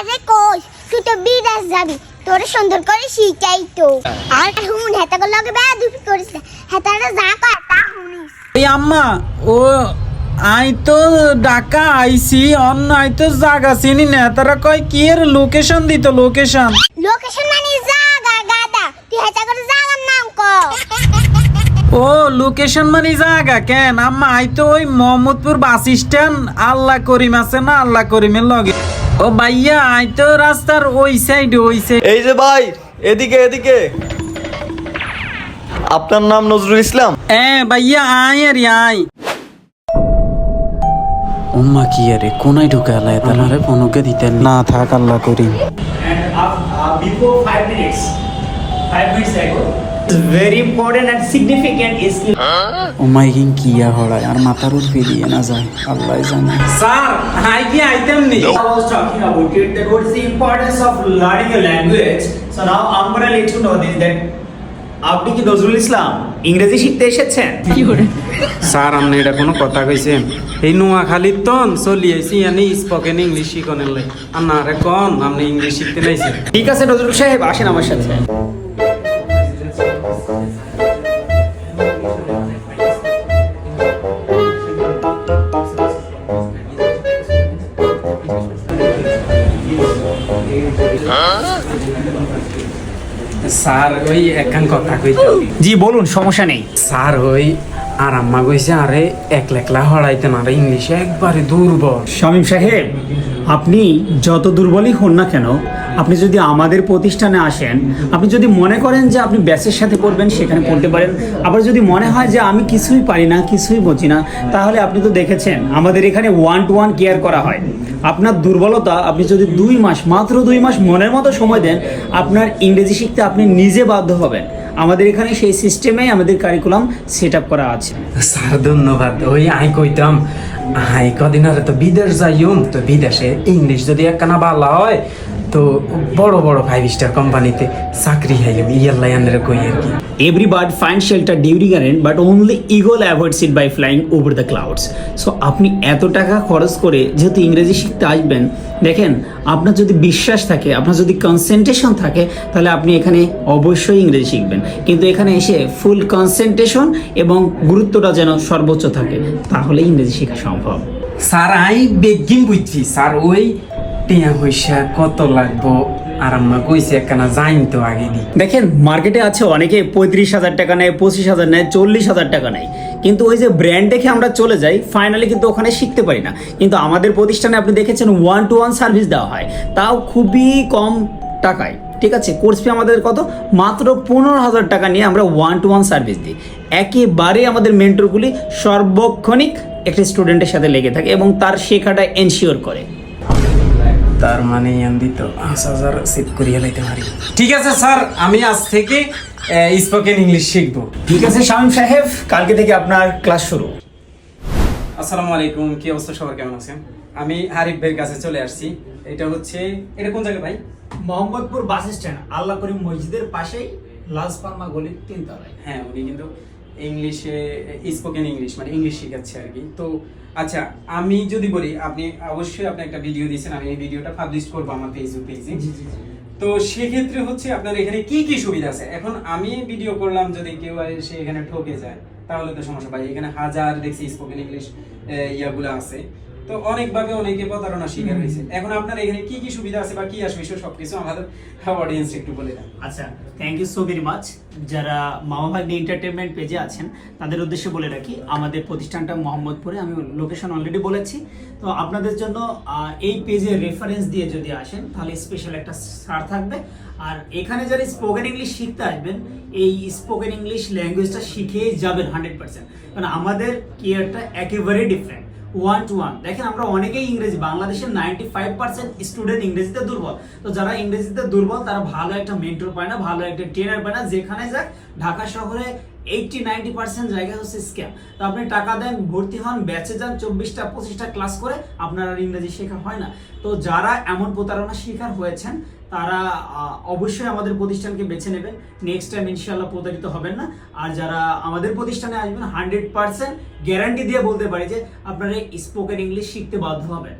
আরে কোষ তুই তো বিদেশ যাবি তোর সুন্দর করে শিখাই তো। আর হুন লগে বেয়া দুপি করিস যা কর তা হুনিস এই আম্মা ও আই তো ঢাকা আইছি অন্য আই তো চিনি না। তারা কয় কি এর লোকেশন দিত লোকেশন লোকেশন মানে জাগা গাদা। তুই হেতা করে নাম ক। ও লোকেশন মানে জাগা কেন? আম্মা আই তো ওই মোহাম্মদপুর বাস স্ট্যান্ড আল্লাহ করিম আছে না আল্লাহ করিমের লগে। ও ভাইয়া আই তো রাস্তার ওই সাইড ওই সাইড এই যে ভাই এদিকে এদিকে। আপনার নাম নজরুল ইসলাম? এ ভাইয়া আয় আরে আয় উম্মা কি আরে কোনায় ঢুকালে তাহলে ফোনকে দিতেন না। থাক আল্লাহ করিম। 5 minutes ago. স্যার আমি এটা কোনো কথা কইছে। এই খালি তন চলিয়েছি স্পোকেন ইংলিশ শিখনের লাই। আমি ইংলিশ শিখতে ঠিক আছে নজরুল সাহেব আসেন আমার সাথে। স্যার ওই একখান কথা কইতাম জি বলুন সমস্যা নেই। স্যার ওই আর আম্মা কইছে, আরে একলা একলা হড়াইতে না রে ইংলিশে একবারে দুর্বল। শামীম সাহেব, আপনি যত দুর্বলই হন না কেন, আপনি যদি আমাদের প্রতিষ্ঠানে আসেন, আপনি যদি মনে করেন যে আপনি ব্যাচের সাথে পড়বেন, সেখানে পড়তে পারেন, আবার যদি মনে হয় যে আমি কিছুই পারি না, কিছুই বুঝি না, তাহলে আপনি তো দেখেছেন, আমাদের এখানে ওয়ান টু ওয়ান কেয়ার করা হয়। আপনার দুর্বলতা, আপনি যদি দুই মাস, মাত্র দুই মাস মনের মতো সময় দেন, আপনার ইংরেজি শিখতে আপনি নিজে বাধ্য হবেন। আমাদের এখানে সেই সিস্টেমে আমাদের কারিকুলাম সেট করা আছে। স্যার, ধন্যবাদ। ওই আই কইতাম, আই কদিন তো বিদেশ যাইম, তো বিদেশে ইংলিশ যদি একখানা ভালো হয় তো বড় বড় ফাইভ স্টার কোম্পানিতে চাকরি হাইম ইয়াল্লাই আন্দারে কই আর কি। Bird finds shelter during a rain, but only eagle avoids it by flying over the clouds. So আপনি এত টাকা খরচ করে যেহেতু ইংরেজি শিখতে আসবেন দেখেন আপনার যদি বিশ্বাস থাকে আপনার যদি কনসেন্ট্রেশন থাকে তাহলে আপনি এখানে অবশ্যই ইংরেজি শিখবেন। কিন্তু এখানে এসে ফুল কনসেন্ট্রেশন এবং গুরুত্বটা যেন সর্বোচ্চ থাকে তাহলে ইংরেজি শেখা সম্ভব। স্যার আই বেগিন বুঝছি। স্যার ওই টিয়া পয়সা কত লাগবো? আর আম্মা কইছে একখানা জাইন তো আগে দি। দেখেন মার্কেটে আছে অনেকে পঁয়ত্রিশ হাজার টাকা নেয়, পঁচিশ হাজার নেয়, চল্লিশ হাজার টাকা নেয়। কিন্তু ওই যে ব্র্যান্ড দেখে আমরা চলে যাই ফাইনালি কিন্তু ওখানে শিখতে পারি না। কিন্তু আমাদের প্রতিষ্ঠানে আপনি দেখেছেন ওয়ান টু ওয়ান সার্ভিস দেওয়া হয়। তাও খুবই কম টাকায়। ঠিক আছে কোর্স ফি আমাদের কত? মাত্র পনেরো হাজার টাকা নিয়ে আমরা ওয়ান টু ওয়ান সার্ভিস দিই। একেবারে আমাদের মেন্টরগুলি সর্বক্ষণিক একটি স্টুডেন্টের সাথে লেগে থাকে এবং তার শেখাটা এনশিওর করে। তার মানে ইয়ান্দি তো পাঁচ হাজার সেভ করিয়ে লাইতে পারি। ঠিক আছে স্যার আমি আজ থেকে স্পোকেন ইংলিশ শিখব। ঠিক আছে শামীম সাহেব কালকে থেকে আপনার ক্লাস শুরু। আসসালামু আলাইকুম কি অবস্থা সবার কেমন আছেন? আমি হারিফ ভাইয়ের কাছে চলে আসছি। এটা হচ্ছে এটা কোন জায়গা ভাই? মোহাম্মদপুর বাস স্ট্যান্ড আল্লাহ করিম মসজিদের পাশেই লাস পালমা গলির তিনতলায়। হ্যাঁ উনি কিন্তু ইংলিশে স্পোকেন ইংলিশ মানে ইংলিশ শেখাচ্ছে আর কি। তো আচ্ছা আমি যদি বলি আপনি অবশ্যই আপনি একটা ভিডিও দিয়েছেন আমি এই ভিডিওটা পাবলিশ করব আমার ফেসবুক পেজে তো সেক্ষেত্রে হচ্ছে আপনার এখানে কি কি সুবিধা আছে? এখন আমি ভিডিও করলাম যদি কেউ এসে এখানে ঠকে যায় তাহলে তো সমস্যা। পাই এখানে হাজার দেখছি স্পোকেন ইংলিশ ইয়াগুলো আছে। তো অনেকভাবে অনেকে প্রতারণা শিকার হয়েছে। এখন আপনার এখানে কি কি সুবিধা আছে বা কি আসবে সবকিছু আমাদের অডিয়েন্স একটু বলে দেন। আচ্ছা thank you so very much যারা মামা ভাগ্নি এন্টারটেনমেন্ট পেজে আছেন তাদের উদ্দেশ্যে বলে রাখি আমাদের প্রতিষ্ঠানটা মোহাম্মদপুরে আমি লোকেশন অলরেডি বলেছি। তো আপনাদের জন্য এই পেজে রেফারেন্স দিয়ে যদি আসেন তাহলে স্পেশাল একটা ছাড় থাকবে। আর এখানে যারা স্পোকেন ইংলিশ শিখতে আসবেন এই স্পোকেন ইংলিশ ল্যাঙ্গুয়েজটা শিখেই যাবেন হান্ড্রেড পার্সেন্ট কারণ আমাদের কেয়ারটা একেবারেই ডিফারেন্ট ওয়ান টু ওয়ান। দেখেন আমরা অনেকেই ইংরেজি, বাংলাদেশের নাইনটি ফাইভ পার্সেন্ট স্টুডেন্ট ইংরেজিতে দুর্বল। তো যারা ইংরেজিতে দুর্বল, তারা ভালো একটা মেন্টর পায় না, ভালো একটা ট্রেনার পায় না, যেখানে যাক, ঢাকা শহরে এইটটি নাইনটি পার্সেন্ট জায়গা হচ্ছে স্ক্যাম তো আপনি টাকা দেন, ভর্তি হন ব্যাচে যান, চব্বিশটা, পঁচিশটা ক্লাস করে, আপনার আর ইংরেজি শেখা হয় না। তো যারা এমন প্রতারণার শিকার হয়েছেন তারা অবশ্যই আমাদের প্রতিষ্ঠানকে বেছে নেবেন নেক্সট টাইম ইনশাল্লাহ প্রতারিত হবেন না। আর যারা আমাদের প্রতিষ্ঠানে আসবেন হান্ড্রেড পার্সেন্ট গ্যারান্টি দিয়ে বলতে পারি যে আপনারা স্পোকেন ইংলিশ শিখতে বাধ্য হবেন।